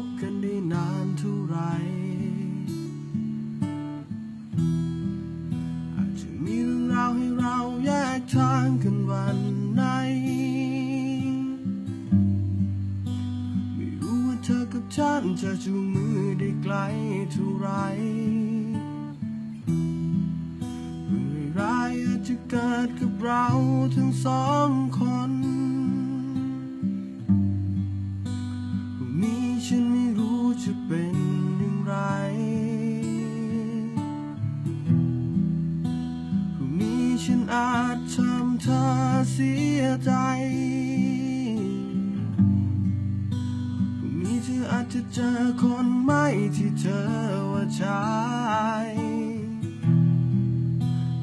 บกันได้นานเท่าไร อาจจะมีเรื่องราวให้เราแยกทางกันวันไหน ไม่รู้ว่าเธอกับฉันจะจูงมือได้ไกลเท่าไรเรื่องร้าอาจจะเกิดกับเราทั้งสองคน ฉันอาจทำเธอเสียใจพรุ่งนี้เธออาจจะเจอคนใหม่ที่เธอว่าใช่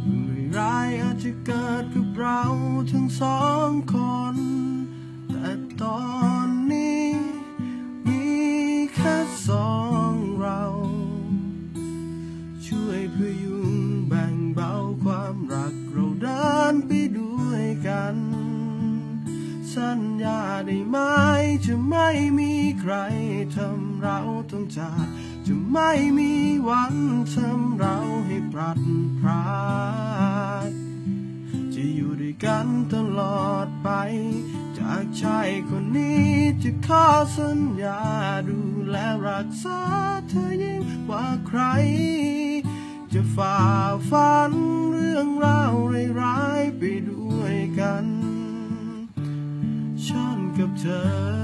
เรื่องร้ายอาจจะเกิดกับเราทั้งสองคน ได้ไหมจะไม่มีใครทำเราต้องจากจะไม่มีวันทำเราให้พลัดพรากจะอยู่ด้วยกันตลอดไป จากชายคนนี้จะขอสัญญาดูแลรักษาเธอยิ่งกว่าใคร จะฝ่าฟัน กับเธอ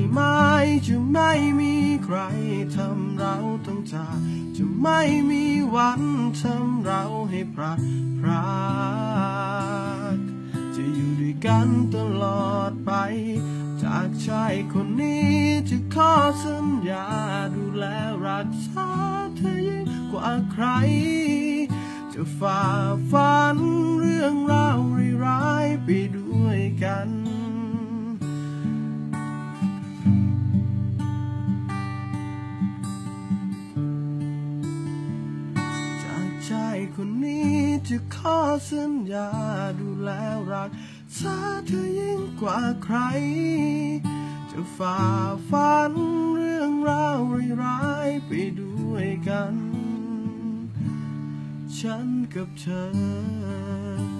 ได้ไหมจะไม่มีใครทำเราต้องจากจะไม่มีวันทำเราให้พลัดพรากจะอยู่ด้วยกันตลอดไป จากชายคนนี้จะขอสัญญาดูแลรักษาเธอยิ่งกว่าใคร จะฝ่าฟันเรื่องราว คนนี้จะขอสัญญาดูแลรักษาเธอยิ่งกว่าใคร จะฝ่าฟันเรื่องราวร้ายๆไปด้วยกัน ฉันกับเธอ